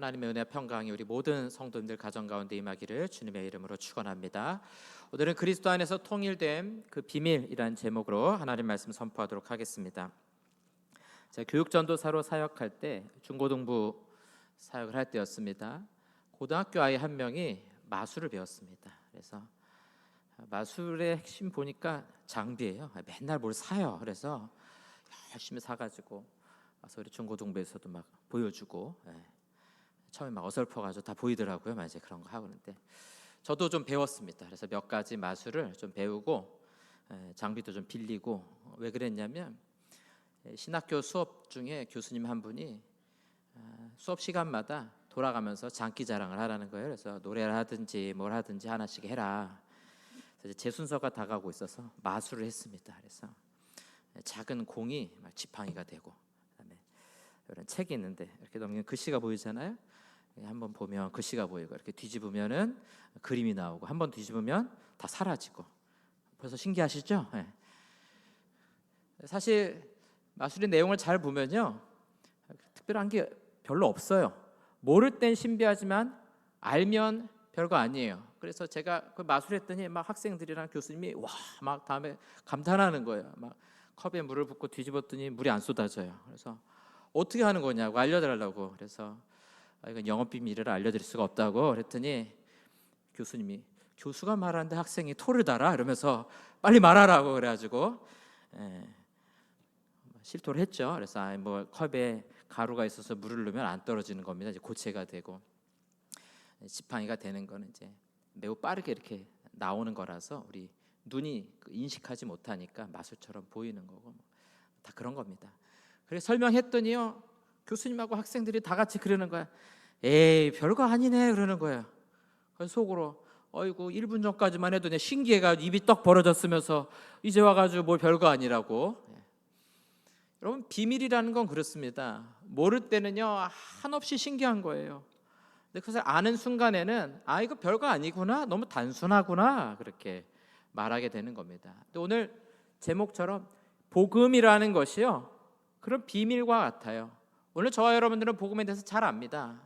하나님의 은혜 평강이 우리 모든 성도님들 가정 가운데 임하기를 주님의 이름으로 축원합니다. 오늘은 그리스도 안에서 통일됨 그 비밀이라는 제목으로 하나님 말씀 선포하도록 하겠습니다. 제가 교육 전도사로 사역할 때 중고등부 사역을 할 때였습니다. 고등학교 아이 한 명이 마술을 배웠습니다. 그래서 마술의 핵심 보니까 장비예요. 맨날 뭘 사요. 그래서 열심히 사가지고 와서 우리 중고등부에서도 막 보여주고 예. 처음에 막 어설퍼가지고 다 보이더라고요. 막 이제 그런 거 하고 있는데 저도 좀 배웠습니다. 그래서 몇 가지 마술을 좀 배우고 예, 장비도 좀 빌리고 왜 그랬냐면 예, 신학교 수업 중에 교수님 한 분이 아, 수업 시간마다 돌아가면서 장기 자랑을 하라는 거예요. 그래서 노래를 하든지 뭘 하든지 하나씩 해라. 그래서 제 순서가 다가오고 있어서 마술을 했습니다. 그래서 작은 공이 막 지팡이가 되고 그다음에 이런 책이 있는데 이렇게 넘기면 글씨가 보이잖아요. 예, 한번 보면 글씨가 보이고 이렇게 뒤집으면은 그림이 나오고 한 번 뒤집으면 다 사라지고 벌써 신기하시죠? 예. 사실 마술의 내용을 잘 보면요 특별한 게 별로 없어요. 모를 땐 신비하지만 알면 별거 아니에요. 그래서 제가 그 마술했더니 막 학생들이랑 교수님이 와 막 다음에 감탄하는 거예요. 막 컵에 물을 붓고 뒤집었더니 물이 안 쏟아져요. 그래서 어떻게 하는 거냐고 알려달라고 그래서 아, 이건 영업 비밀이라 알려드릴 수가 없다고 그랬더니 교수님이 교수가 말하는데 학생이 토를 달아 이러면서 빨리 말하라고 그래가지고 예, 실토를 했죠. 그래서 아, 뭐 컵에 가루가 있어서 물을 넣으면 안 떨어지는 겁니다. 이제 고체가 되고 지팡이가 되는 거는 이제 매우 빠르게 이렇게 나오는 거라서 우리 눈이 그 인식하지 못하니까 마술처럼 보이는 거고 뭐 다 그런 겁니다. 그래서 설명했더니요 교수님하고 학생들이 다 같이 그러는 거야. 에이 별거 아니네 그러는 거야. 그래서 속으로 어이구 1분 전까지만 해도 내 신기해가 입이 떡 벌어졌으면서 이제 와가지고 뭘 별거 아니라고. 예. 여러분 비밀이라는 건 그렇습니다. 모를 때는요 한없이 신기한 거예요. 근데 그것을 아는 순간에는 아 이거 별거 아니구나 너무 단순하구나 그렇게 말하게 되는 겁니다. 오늘 제목처럼 복음이라는 것이요 그런 비밀과 같아요. 오늘 저와 여러분들은 복음에 대해서 잘 압니다.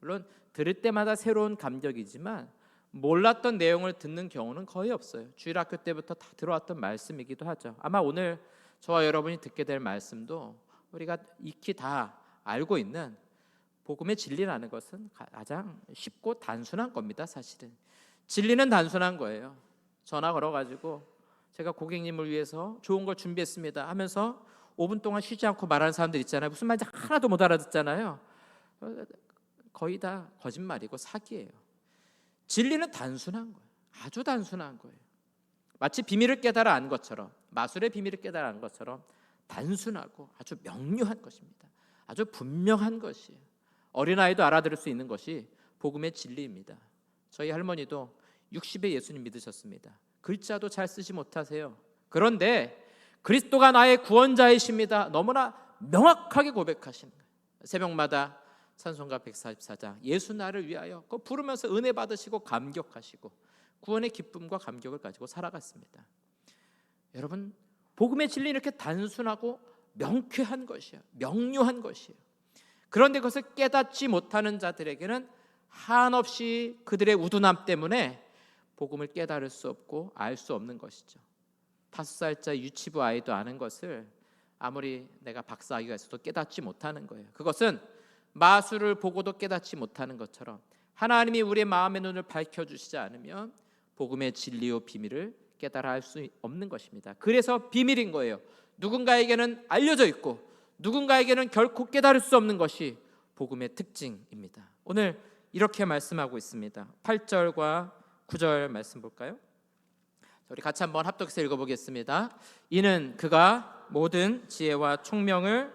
물론 들을 때마다 새로운 감격이지만 몰랐던 내용을 듣는 경우는 거의 없어요. 주일 학교 때부터 다 들어왔던 말씀이기도 하죠. 아마 오늘 저와 여러분이 듣게 될 말씀도 우리가 익히 다 알고 있는 복음의 진리라는 것은 가장 쉽고 단순한 겁니다. 사실은 진리는 단순한 거예요. 전화 걸어가지고 제가 고객님을 위해서 좋은 걸 준비했습니다 하면서 5분 동안 쉬지 않고 말하는 사람들 있잖아요. 무슨 말인지 하나도 못 알아듣잖아요. 거의 다 거짓말이고 사기예요. 진리는 단순한 거예요. 아주 단순한 거예요. 마치 비밀을 깨달아 안 것처럼 마술의 비밀을 깨달아 안 것처럼 단순하고 아주 명료한 것입니다. 아주 분명한 것이에요. 어린아이도 알아들을 수 있는 것이 복음의 진리입니다. 저희 할머니도 60에 예수님 믿으셨습니다. 글자도 잘 쓰지 못하세요. 그런데 그리스도가 나의 구원자이십니다. 너무나 명확하게 고백하시는. 새벽마다 찬송가 144장 예수 나를 위하여 그 부르면서 은혜 받으시고 감격하시고 구원의 기쁨과 감격을 가지고 살아갔습니다. 여러분 복음의 진리 이렇게 단순하고 명쾌한 것이에요. 명료한 것이에요. 그런데 그것을 깨닫지 못하는 자들에게는 한없이 그들의 우둔함 때문에 복음을 깨달을 수 없고 알 수 없는 것이죠. 다섯 살짜 유치부 아이도 아는 것을 아무리 내가 박사학위가 있어도 깨닫지 못하는 거예요. 그것은 마술을 보고도 깨닫지 못하는 것처럼 하나님이 우리의 마음의 눈을 밝혀 주시지 않으면 복음의 진리요 비밀을 깨달아 알수 없는 것입니다. 그래서 비밀인 거예요. 누군가에게는 알려져 있고 누군가에게는 결코 깨달을 수 없는 것이 복음의 특징입니다. 오늘 이렇게 말씀하고 있습니다. 8절과 9절 말씀 볼까요? 우리 같이 한번 합독해서 읽어보겠습니다. 이는 그가 모든 지혜와 총명을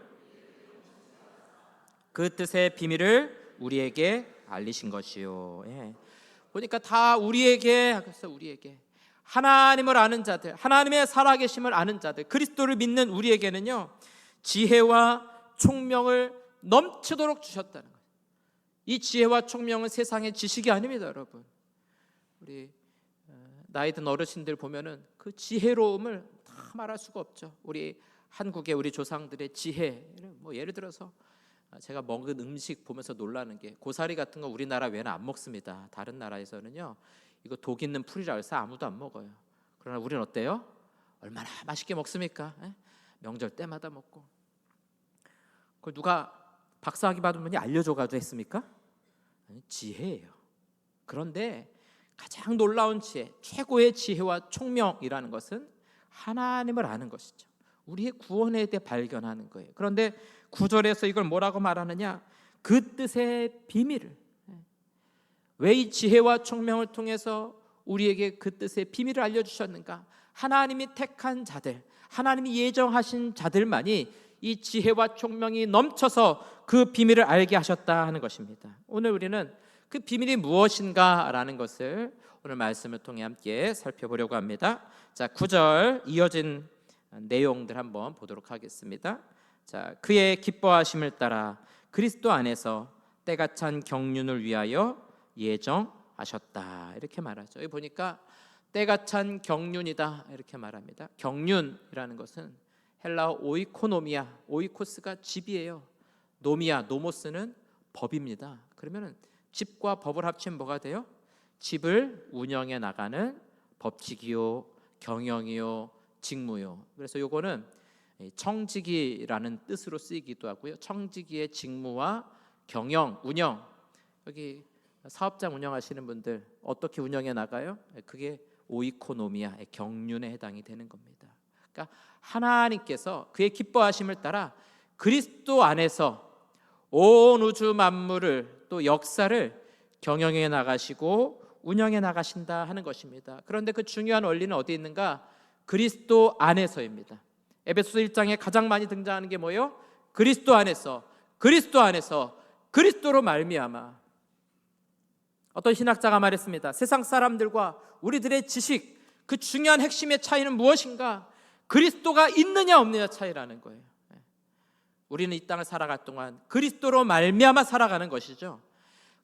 그 뜻의 비밀을 우리에게 알리신 것이요. 예. 보니까 다 우리에게 하겠어 우리에게 하나님을 아는 자들, 하나님의 살아계심을 아는 자들, 그리스도를 믿는 우리에게는요 지혜와 총명을 넘치도록 주셨다는 거예요. 이 지혜와 총명은 세상의 지식이 아닙니다, 여러분. 우리 어, 나이 든 어르신들 보면은 그 지혜로움을 다 말할 수가 없죠. 우리 한국의 우리 조상들의 지혜, 뭐 예를 들어서 아, 제가 먹은 음식 보면서 놀라는 게 고사리 같은 거 우리나라 외에는 안 먹습니다. 다른 나라에서는요. 이거 독 있는 풀이라 해서 아무도 안 먹어요. 그러나 우리는 어때요? 얼마나 맛있게 먹습니까? 예? 명절 때마다 먹고. 그걸 누가 박사학위 받은 분이 알려줘가지고 했습니까? 지혜예요. 그런데 가장 놀라운 지혜, 최고의 지혜와 총명이라는 것은 하나님을 아는 것이죠. 우리의 구원에 대해 발견하는 거예요. 그런데 구절에서 이걸 뭐라고 말하느냐? 그 뜻의 비밀을 왜 이 지혜와 총명을 통해서 우리에게 그 뜻의 비밀을 알려 주셨는가? 하나님이 택한 자들, 하나님이 예정하신 자들만이 이 지혜와 총명이 넘쳐서 그 비밀을 알게 하셨다 하는 것입니다. 오늘 우리는 그 비밀이 무엇인가라는 것을 오늘 말씀을 통해 함께 살펴보려고 합니다. 자, 9절 이어진 내용들 한번 보도록 하겠습니다. 자, 그의 기뻐하심을 따라 그리스도 안에서 때가 찬 경륜을 위하여 예정하셨다. 이렇게 말하죠. 여기 보니까 때가 찬 경륜이다. 이렇게 말합니다. 경륜이라는 것은 헬라어 오이코노미아, 오이코스가 집이에요. 노미아, 노모스는 법입니다. 그러면은 집과 법을 합치면 뭐가 돼요? 집을 운영해 나가는 법칙이요, 경영이요, 직무요. 그래서 요거는 청지기라는 뜻으로 쓰이기도 하고요. 청지기의 직무와 경영, 운영. 여기 사업장 운영하시는 분들 어떻게 운영해 나가요? 그게 오이코노미아, 경륜에 해당이 되는 겁니다. 그러니까 하나님께서 그의 기뻐하심을 따라 그리스도 안에서 온 우주 만물을 또 역사를 경영해 나가시고 운영해 나가신다 하는 것입니다. 그런데 그 중요한 원리는 어디 있는가? 그리스도 안에서입니다. 에베소서 1장에 가장 많이 등장하는 게 뭐예요? 그리스도 안에서 그리스도 안에서 그리스도로 말미암아 어떤 신학자가 말했습니다. 세상 사람들과 우리들의 지식 그 중요한 핵심의 차이는 무엇인가? 그리스도가 있느냐 없느냐 차이라는 거예요. 우리는 이 땅을 살아갈 동안 그리스도로 말미암아 살아가는 것이죠.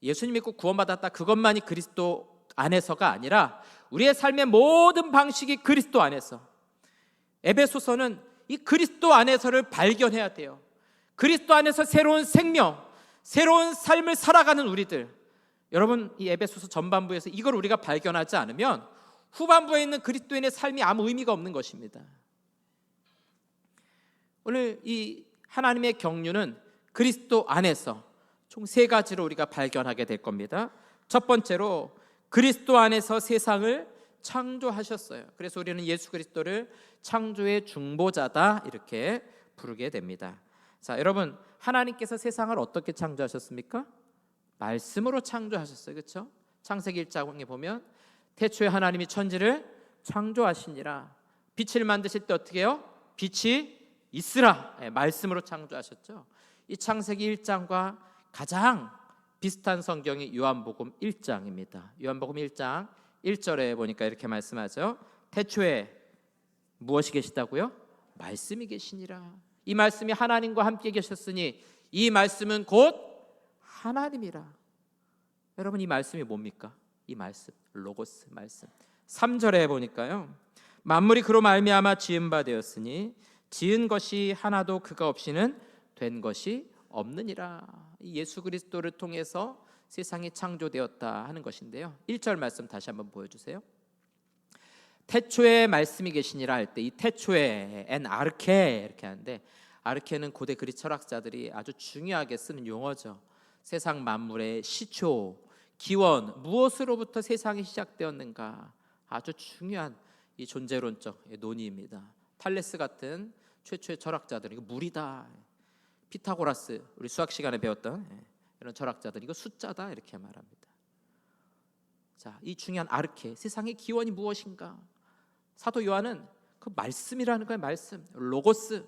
예수님 믿고 구원받았다 그것만이 그리스도 안에서가 아니라 우리의 삶의 모든 방식이 그리스도 안에서 에베소서는 이 그리스도 안에서를 발견해야 돼요. 그리스도 안에서 새로운 생명, 새로운 삶을 살아가는 우리들. 여러분 이 에베소서 전반부에서 이걸 우리가 발견하지 않으면 후반부에 있는 그리스도인의 삶이 아무 의미가 없는 것입니다. 오늘 이 하나님의 경륜은 그리스도 안에서 총 세 가지로 우리가 발견하게 될 겁니다. 첫 번째로 그리스도 안에서 세상을 창조하셨어요. 그래서 우리는 예수 그리스도를 창조의 중보자다 이렇게 부르게 됩니다. 자, 여러분 하나님께서 세상을 어떻게 창조하셨습니까? 말씀으로 창조하셨어요. 그렇죠? 창세기 1장에 보면 태초에 하나님이 천지를 창조하시니라. 빛을 만드실 때 어떻게 해요? 빛이 있으라. 네, 말씀으로 창조하셨죠. 이 창세기 1장과 가장 비슷한 성경이 요한복음 1장입니다. 요한복음 1장 1절에 보니까 이렇게 말씀하죠. 태초에 무엇이 계시다고요? 말씀이 계시니라. 이 말씀이 하나님과 함께 계셨으니 이 말씀은 곧 하나님이라. 여러분 이 말씀이 뭡니까? 이 말씀 로고스 말씀. 3절에 보니까요. 만물이 그로 말미암아 지은 바 되었으니 지은 것이 하나도 그가 없이는 된 것이 없느니라. 예수 그리스도를 통해서 세상이 창조되었다 하는 것인데요. 1절 말씀 다시 한번 보여 주세요. 태초에 말씀이 계시니라 할 때 이 태초에 엔 아르케 이렇게 하는데 아르케는 고대 그리 철학자들이 아주 중요하게 쓰는 용어죠. 세상 만물의 시초, 기원, 무엇으로부터 세상이 시작되었는가 아주 중요한 이 존재론적 논의입니다. 탈레스 같은 최초의 철학자들은 이거 물이다. 피타고라스 우리 수학 시간에 배웠던 예, 이런 철학자들 이거 숫자다 이렇게 말합니다. 자, 이 중요한 아르케 세상의 기원이 무엇인가? 사도 요한은 그 말씀이라는 거예요. 말씀 로고스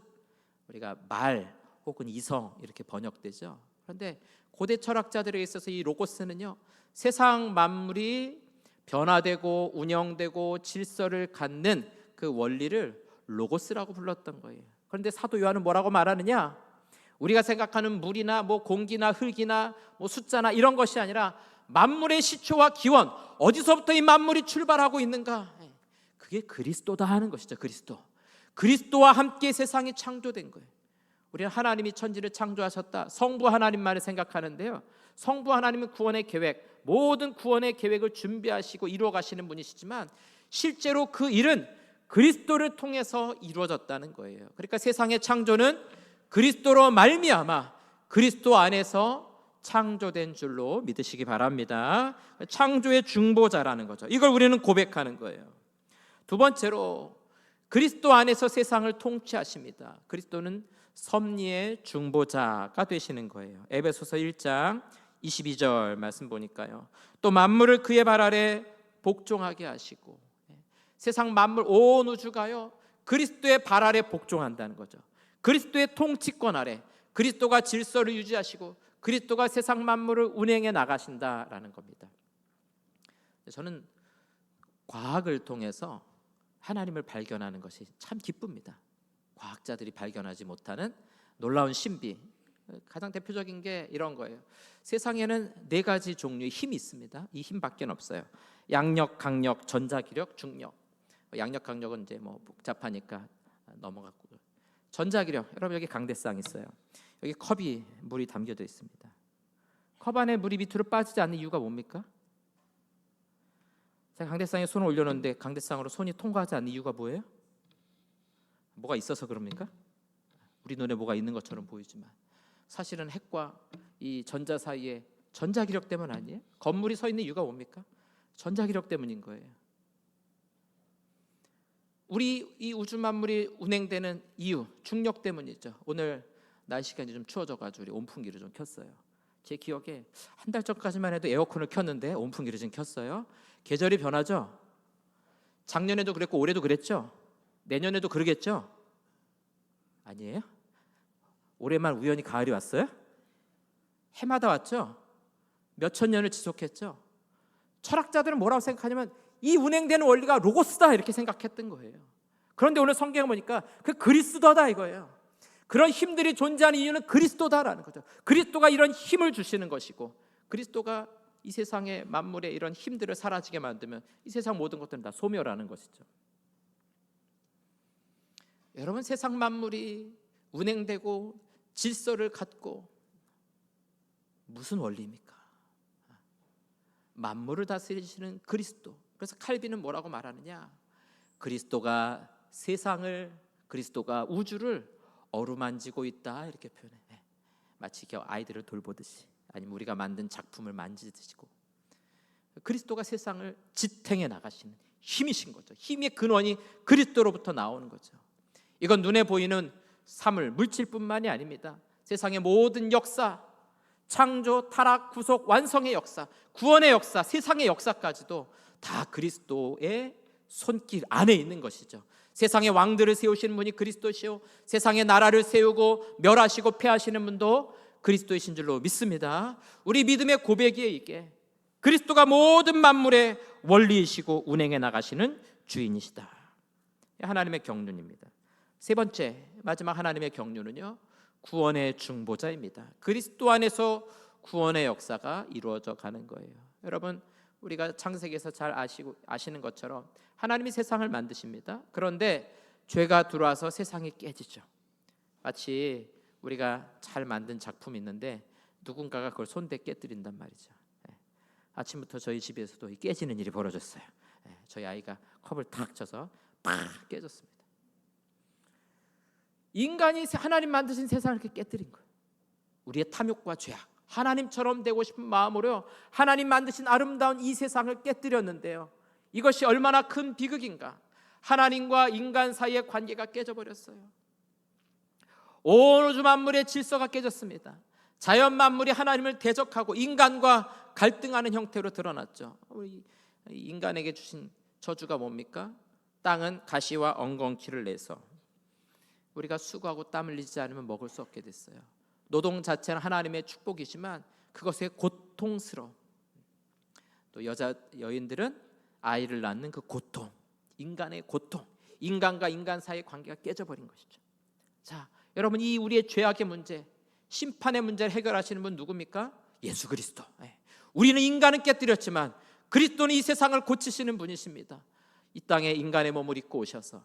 우리가 말 혹은 이성 이렇게 번역되죠. 그런데 고대 철학자들에 있어서 이 로고스는요 세상 만물이 변화되고 운영되고 질서를 갖는 그 원리를 로고스라고 불렀던 거예요. 그런데 사도 요한은 뭐라고 말하느냐? 우리가 생각하는 물이나 뭐 공기나 흙이나 뭐 숫자나 이런 것이 아니라 만물의 시초와 기원 어디서부터 이 만물이 출발하고 있는가? 그게 그리스도다 하는 것이죠. 그리스도. 그리스도와 함께 세상이 창조된 거예요. 우리는 하나님이 천지를 창조하셨다. 성부 하나님만을 생각하는데요. 성부 하나님은 구원의 계획, 모든 구원의 계획을 준비하시고 이루어 가시는 분이시지만 실제로 그 일은 그리스도를 통해서 이루어졌다는 거예요. 그러니까 세상의 창조는 그리스도로 말미암아 그리스도 안에서 창조된 줄로 믿으시기 바랍니다. 창조의 중보자라는 거죠. 이걸 우리는 고백하는 거예요. 두 번째로 그리스도 안에서 세상을 통치하십니다. 그리스도는 섭리의 중보자가 되시는 거예요. 에베소서 1장 22절 말씀 보니까요. 또 만물을 그의 발 아래 복종하게 하시고 예, 세상 만물 온 우주가요. 그리스도의 발 아래 복종한다는 거죠. 그리스도의 통치권 아래 그리스도가 질서를 유지하시고 그리스도가 세상 만물을 운행해 나가신다라는 겁니다. 저는 과학을 통해서 하나님을 발견하는 것이 참 기쁩니다. 과학자들이 발견하지 못하는 놀라운 신비. 가장 대표적인 게 이런 거예요. 세상에는 네 가지 종류의 힘이 있습니다. 이 힘밖에 없어요. 양력, 강력, 전자기력, 중력. 양력, 강력은 이제 뭐 복잡하니까 넘어갔고 전자기력. 여러분 여기 강대상 있어요. 여기 컵이 물이 담겨져 있습니다. 컵 안에 물이 밑으로 빠지지 않는 이유가 뭡니까? 제가 강대상에 손을 올려놓는데 강대상으로 손이 통과하지 않는 이유가 뭐예요? 뭐가 있어서 그럽니까? 우리 눈에 뭐가 있는 것처럼 보이지만 사실은 핵과 이 전자 사이에 전자기력 때문 아니에요? 건물이 서 있는 이유가 뭡니까? 전자기력 때문인 거예요. 우리 이 우주 만물이 운행되는 이유 중력 때문이죠. 오늘 날씨가 이제 좀 추워져가지고 우리 온풍기를 좀 켰어요. 제 기억에 한 달 전까지만 해도 에어컨을 켰는데 온풍기를 좀 켰어요. 계절이 변하죠. 작년에도 그랬고 올해도 그랬죠. 내년에도 그러겠죠. 아니에요? 올해만 우연히 가을이 왔어요? 해마다 왔죠. 몇 천 년을 지속했죠. 철학자들은 뭐라고 생각하냐면 이 운행되는 원리가 로고스다 이렇게 생각했던 거예요. 그런데 오늘 성경 보니까 그 그리스도다 이거예요. 그런 힘들이 존재하는 이유는 그리스도다라는 거죠. 그리스도가 이런 힘을 주시는 것이고 그리스도가 이 세상의 만물의 이런 힘들을 사라지게 만들면 이 세상 모든 것들은 다 소멸하는 것이죠. 여러분 세상 만물이 운행되고 질서를 갖고 무슨 원리입니까? 만물을 다스리시는 그리스도. 그래서 칼빈은 뭐라고 말하느냐? 그리스도가 세상을 그리스도가 우주를 어루만지고 있다 이렇게 표현해. 네. 마치 아이들을 돌보듯이 아니면 우리가 만든 작품을 만지듯이고 그리스도가 세상을 지탱해 나가시는 힘이신 거죠. 힘의 근원이 그리스도로부터 나오는 거죠. 이건 눈에 보이는 사물, 물질뿐만이 아닙니다. 세상의 모든 역사, 창조, 타락, 구속, 완성의 역사, 구원의 역사, 세상의 역사까지도 다 그리스도의 손길 안에 있는 것이죠. 세상의 왕들을 세우시는 분이 그리스도시요 세상의 나라를 세우고 멸하시고 패하시는 분도 그리스도이신 줄로 믿습니다. 우리 믿음의 고백이에 이게 그리스도가 모든 만물의 원리이시고 운행해 나가시는 주인이시다. 하나님의 경륜입니다. 세 번째 마지막 하나님의 경륜은요 구원의 중보자입니다. 그리스도 안에서 구원의 역사가 이루어져 가는 거예요. 여러분 우리가 창세기에서 잘 아시고 아시는 것처럼 하나님이 세상을 만드십니다. 그런데 죄가 들어와서 세상이 깨지죠. 마치 우리가 잘 만든 작품이 있는데 누군가가 그걸 손대 깨뜨린단 말이죠. 예. 아침부터 저희 집에서도 깨지는 일이 벌어졌어요. 예. 저희 아이가 컵을 탁 쳐서 팍 깨졌습니다. 인간이 하나님 만드신 세상을 이렇게 깨뜨린 거예요. 우리의 탐욕과 죄악, 하나님처럼 되고 싶은 마음으로 하나님 만드신 아름다운 이 세상을 깨뜨렸는데요. 이것이 얼마나 큰 비극인가. 하나님과 인간 사이의 관계가 깨져버렸어요. 온 우주 만물의 질서가 깨졌습니다. 자연 만물이 하나님을 대적하고 인간과 갈등하는 형태로 드러났죠. 인간에게 주신 저주가 뭡니까? 땅은 가시와 엉겅퀴를 내서 우리가 수고하고 땀 흘리지 않으면 먹을 수 없게 됐어요. 노동 자체는 하나님의 축복이지만 그것의 고통스러움. 또 여자 여인들은 아이를 낳는 그 고통, 인간의 고통, 인간과 인간 사이의 관계가 깨져버린 것이죠. 자, 여러분 이 우리의 죄악의 문제, 심판의 문제를 해결하시는 분 누굽니까? 예수 그리스도. 예. 우리는 인간은 깨뜨렸지만 그리스도는 이 세상을 고치시는 분이십니다. 이 땅에 인간의 몸을 입고 오셔서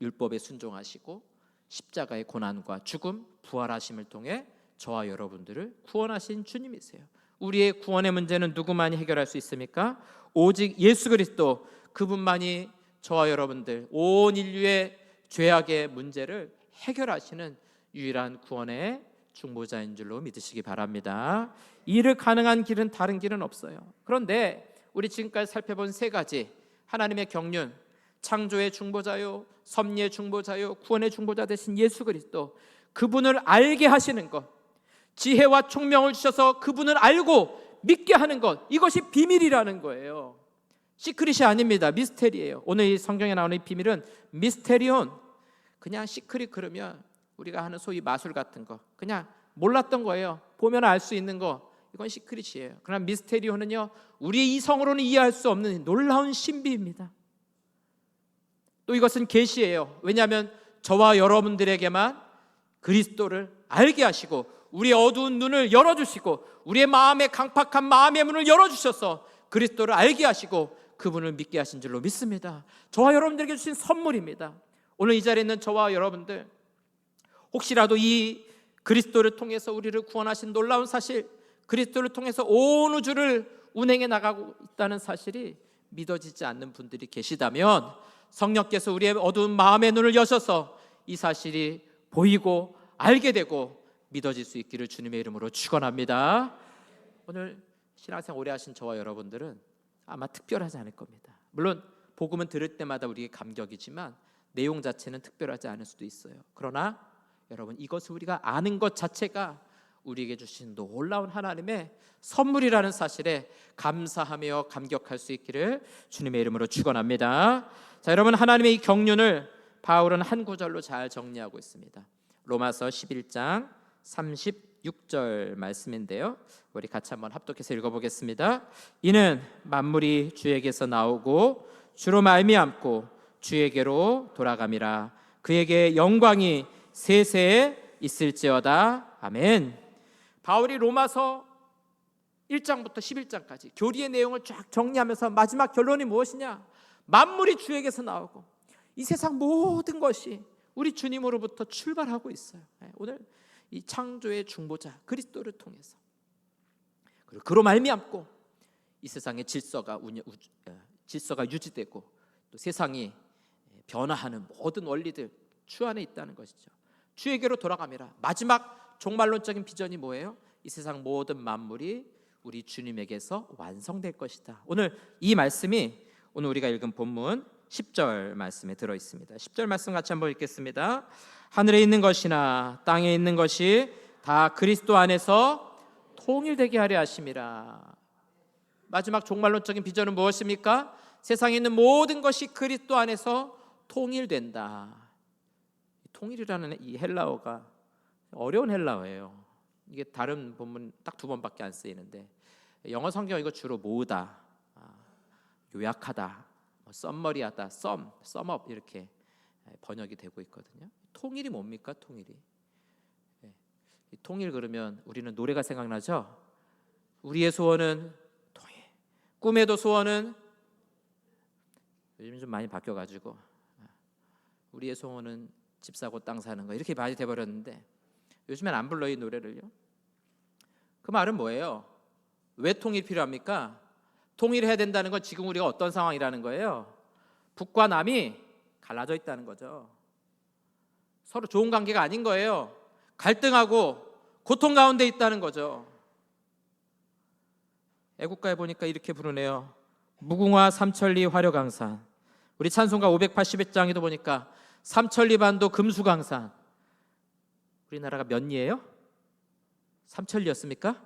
율법에 순종하시고 십자가의 고난과 죽음, 부활하심을 통해 저와 여러분들을 구원하신 주님이세요. 우리의 구원의 문제는 누구만이 해결할 수 있습니까? 오직 예수 그리스도 그분만이 저와 여러분들 온 인류의 죄악의 문제를 해결하시는 유일한 구원의 중보자인 줄로 믿으시기 바랍니다. 이를 가능한 길은 다른 길은 없어요. 그런데 우리 지금까지 살펴본 세 가지 하나님의 경륜, 창조의 중보자요, 섭리의 중보자요, 구원의 중보자 되신 예수 그리스도 그분을 알게 하시는 것, 지혜와 총명을 주셔서 그분을 알고 믿게 하는 것 이것이 비밀이라는 거예요. 시크릿이 아닙니다. 미스테리예요. 오늘 이 성경에 나오는 이 비밀은 미스테리온. 그냥 시크릿 그러면 우리가 하는 소위 마술 같은 거 그냥 몰랐던 거예요. 보면 알 수 있는 거 이건 시크릿이에요. 그러나 미스테리온은요 우리의 이성으로는 이해할 수 없는 놀라운 신비입니다. 또 이것은 계시예요. 왜냐하면 저와 여러분들에게만 그리스도를 알게 하시고 우리의 어두운 눈을 열어 주시고 우리의 마음의 강팍한 마음의 문을 열어 주셔서 그리스도를 알게 하시고 그분을 믿게 하신 줄로 믿습니다. 저와 여러분들에게 주신 선물입니다. 오늘 이 자리에 있는 저와 여러분들 혹시라도 이 그리스도를 통해서 우리를 구원하신 놀라운 사실, 그리스도를 통해서 온 우주를 운행해 나가고 있다는 사실이 믿어지지 않는 분들이 계시다면 성령께서 우리의 어두운 마음의 눈을 여셔서 이 사실이 보이고 알게 되고 믿어질 수 있기를 주님의 이름으로 축원합니다. 오늘 신앙생활 오래 하신 저와 여러분들은 아마 특별하지 않을 겁니다. 물론 복음은 들을 때마다 우리에게 감격이지만 내용 자체는 특별하지 않을 수도 있어요. 그러나 여러분 이것을 우리가 아는 것 자체가 우리에게 주신 놀라운 하나님의 선물이라는 사실에 감사하며 감격할 수 있기를 주님의 이름으로 축원합니다. 자, 여러분 하나님의 이 경륜을 바울은 한 구절로 잘 정리하고 있습니다. 로마서 11장 36절 말씀인데요. 우리 같이 한번 합독해서 읽어 보겠습니다. 이는 만물이 주에게서 나오고 주로 말미암고 주에게로 돌아감이라 그에게 영광이 세세에 있을지어다. 아멘. 바울이 로마서 1장부터 11장까지 교리의 내용을 쫙 정리하면서 마지막 결론이 무엇이냐? 만물이 주에게서 나오고 이 세상 모든 것이 우리 주님으로부터 출발하고 있어요. 네, 오늘 이 창조의 중보자 그리스도를 통해서 그리고 그로 말미암고 이 세상의 질서가 운영, 질서가 유지되고 또 세상이 변화하는 모든 원리들 주 안에 있다는 것이죠. 주에게로 돌아가미라. 마지막 종말론적인 비전이 뭐예요? 이 세상 모든 만물이 우리 주님에게서 완성될 것이다. 오늘 이 말씀이 오늘 우리가 읽은 본문 10절 말씀에 들어 있습니다. 10절 말씀 같이 한번 읽겠습니다. 하늘에 있는 것이나 땅에 있는 것이 다 그리스도 안에서 통일되게 하려 하심이라. 마지막 종말론적인 비전은 무엇입니까? 세상에 있는 모든 것이 그리스도 안에서 통일된다. 통일이라는 이 헬라어가 어려운 헬라어예요. 이게 다른 본문 딱 두 번밖에 안 쓰이는데 영어 성경 이거 주로 모으다, 아, 요약하다, 뭐 썸머리하다, 썸, 썸업 이렇게 번역이 되고 있거든요. 통일이 뭡니까? 통일이 예, 통일 그러면 우리는 노래가 생각나죠. 우리의 소원은 통일, 꿈에도 소원은 요즘 좀 많이 바뀌어 가지고 아, 우리의 소원은 집 사고 땅 사는 거 이렇게 많이 돼 버렸는데 요즘엔 안 불러 이 노래를요. 그 말은 뭐예요? 왜 통일 필요합니까? 통일해야 된다는 건 지금 우리가 어떤 상황이라는 거예요? 북과 남이 갈라져 있다는 거죠. 서로 좋은 관계가 아닌 거예요. 갈등하고 고통 가운데 있다는 거죠. 애국가에 보니까 이렇게 부르네요. 무궁화 삼천리 화려강산. 우리 찬송가 581장에도 보니까 삼천리 반도 금수강산. 우리나라가 몇 리예요? 삼천리였습니까?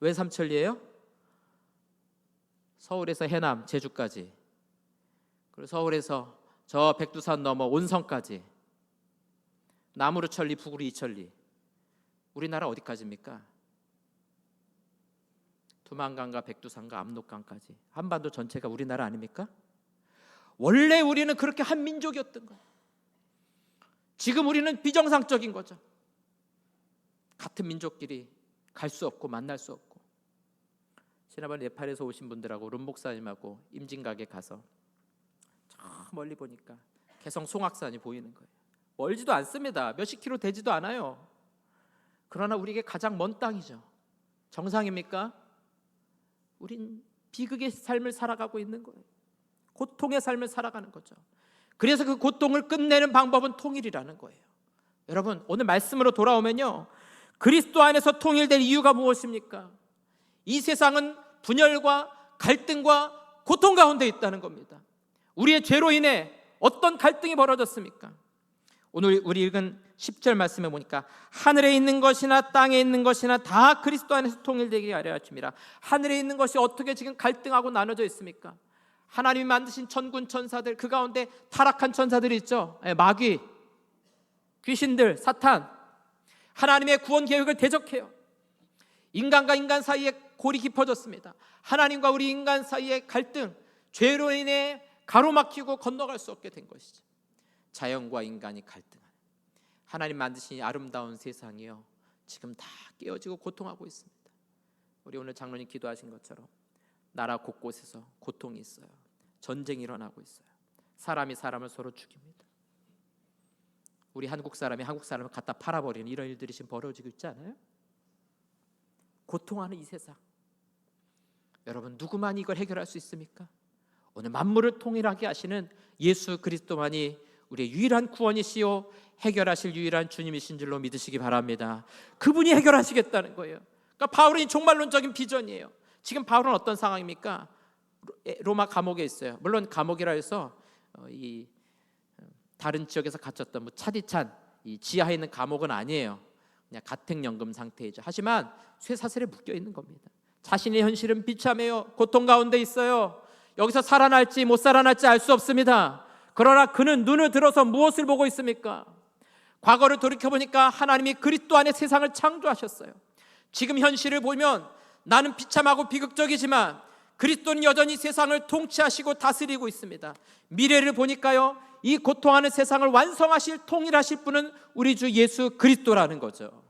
왜 삼천리예요? 서울에서 해남, 제주까지. 그리고 서울에서 저 백두산 넘어 온성까지. 남으로 천리, 북으로 이천리. 우리나라 어디까지입니까? 두만강과 백두산과 압록강까지. 한반도 전체가 우리나라 아닙니까? 원래 우리는 그렇게 한 민족이었던 거예요. 지금 우리는 비정상적인 거죠. 같은 민족끼리 갈 수 없고 만날 수 없고. 지난번에 네팔에서 오신 분들하고 룸 목사님하고 임진각에 가서 저 멀리 보니까 개성 송악산이 보이는 거예요. 멀지도 않습니다. 몇십 킬로 되지도 않아요. 그러나 우리에게 가장 먼 땅이죠. 정상입니까? 우린 비극의 삶을 살아가고 있는 거예요. 고통의 삶을 살아가는 거죠. 그래서 그 고통을 끝내는 방법은 통일이라는 거예요. 여러분, 오늘 말씀으로 돌아오면요. 그리스도 안에서 통일될 이유가 무엇입니까? 이 세상은 분열과 갈등과 고통 가운데 있다는 겁니다. 우리의 죄로 인해 어떤 갈등이 벌어졌습니까? 오늘 우리 읽은 10절 말씀에 보니까 하늘에 있는 것이나 땅에 있는 것이나 다 그리스도 안에서 통일되게 하려 하심이라. 하늘에 있는 것이 어떻게 지금 갈등하고 나눠져 있습니까? 하나님이 만드신 천군 천사들 그 가운데 타락한 천사들이 있죠. 예, 마귀, 귀신들, 사탄. 하나님의 구원 계획을 대적해요. 인간과 인간 사이에 골이 깊어졌습니다. 하나님과 우리 인간 사이의 갈등, 죄로 인해 가로막히고 건너갈 수 없게 된 것이죠. 자연과 인간이 갈등하는 하나님 만드신 이 아름다운 세상이요. 지금 다 깨어지고 고통하고 있습니다. 우리 오늘 장로님 기도하신 것처럼 나라 곳곳에서 고통이 있어요. 전쟁이 일어나고 있어요. 사람이 사람을 서로 죽입니다. 우리 한국 사람이 한국 사람을 갖다 팔아버리는 이런 일들이 지금 벌어지고 있지 않아요? 고통하는 이 세상. 여러분 누구만 이걸 해결할 수 있습니까? 오늘 만물을 통일하게 하시는 예수 그리스도만이 우리의 유일한 구원이시요 해결하실 유일한 주님이신 줄로 믿으시기 바랍니다. 그분이 해결하시겠다는 거예요. 그러니까 바울은 종말론적인 비전이에요. 지금 바울은 어떤 상황입니까? 로마 감옥에 있어요. 물론 감옥이라 해서 어, 이 어, 다른 지역에서 갇혔던 뭐 차디찬 이 지하에 있는 감옥은 아니에요. 그냥 가택연금 상태이죠. 하지만 쇠사슬에 묶여 있는 겁니다. 자신의 현실은 비참해요. 고통 가운데 있어요. 여기서 살아날지 못 살아날지 알 수 없습니다. 그러나 그는 눈을 들어서 무엇을 보고 있습니까? 과거를 돌이켜 보니까 하나님이 그리스도 안에 세상을 창조하셨어요. 지금 현실을 보면 나는 비참하고 비극적이지만 그리스도는 여전히 세상을 통치하시고 다스리고 있습니다. 미래를 보니까요. 이 고통하는 세상을 완성하실 통일하실 분은 우리 주 예수 그리스도라는 거죠.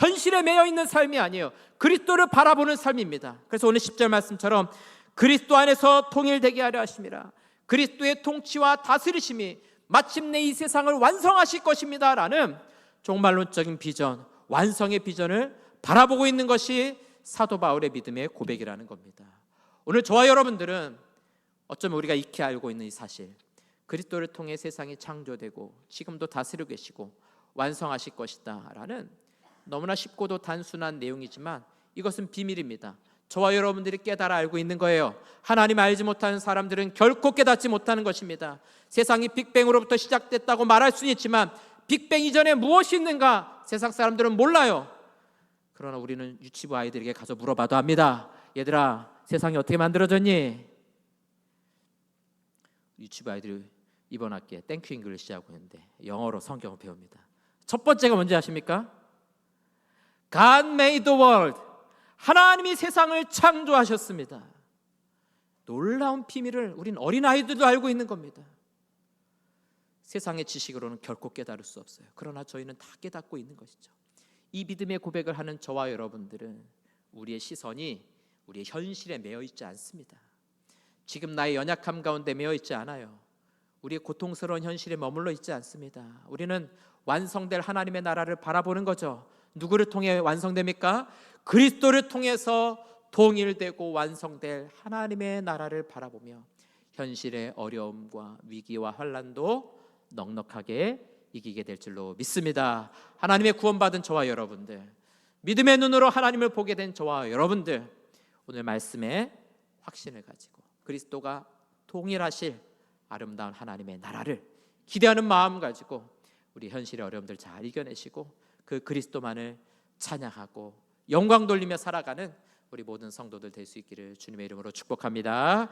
현실에 매여 있는 삶이 아니에요. 그리스도를 바라보는 삶입니다. 그래서 오늘 10절 말씀처럼 그리스도 안에서 통일되게 하려 하심이라. 그리스도의 통치와 다스리심이 마침내 이 세상을 완성하실 것입니다 라는 종말론적인 비전, 완성의 비전을 바라보고 있는 것이 사도 바울의 믿음의 고백이라는 겁니다. 오늘 저와 여러분들은 어쩌면 우리가 익히 알고 있는 이 사실, 그리스도를 통해 세상이 창조되고 지금도 다스리고 계시고 완성하실 것이다라는 너무나 쉽고도 단순한 내용이지만 이것은 비밀입니다. 저와 여러분들이 깨달아 알고 있는 거예요. 하나님 알지 못하는 사람들은 결코 깨닫지 못하는 것입니다. 세상이 빅뱅으로부터 시작됐다고 말할 수는 있지만 빅뱅 이전에 무엇이 있는가 세상 사람들은 몰라요. 그러나 우리는 유치부 아이들에게 가서 물어봐도 합니다. 얘들아, 세상이 어떻게 만들어졌니? 유치부 아이들이 이번 학기에 땡큐 잉글리시 하고 있는데 영어로 성경을 배웁니다. 첫 번째가 뭔지 아십니까? God made the world. 하나님이 세상을 창조하셨습니다. 놀라운 비밀을 우린 어린 아이들도 알고 있는 겁니다. 세상의 지식으로는 결코 깨달을 수 없어요. 그러나 저희는 다 깨닫고 있는 것이죠. 이 믿음의 고백을 하는 저와 여러분들은 우리의 시선이 우리의 현실에 매여 있지 않습니다. 지금 나의 연약함 가운데 매여 있지 않아요. 우리의 고통스러운 현실에 머물러 있지 않습니다. 우리는 완성될 하나님의 나라를 바라보는 거죠. 누구를 통해 완성됩니까? 그리스도를 통해서 통일되고 완성될 하나님의 나라를 바라보며 현실의 어려움과 위기와 환란도 넉넉하게 이기게 될 줄로 믿습니다. 하나님의 구원받은 저와 여러분들, 믿음의 눈으로 하나님을 보게 된 저와 여러분들, 오늘 말씀에 확신을 가지고 그리스도가 통일하실 아름다운 하나님의 나라를 기대하는 마음 가지고 우리 현실의 어려움들 잘 이겨내시고 그 그리스도만을 찬양하고 영광 돌리며 살아가는 우리 모든 성도들 될 수 있기를 주님의 이름으로 축복합니다.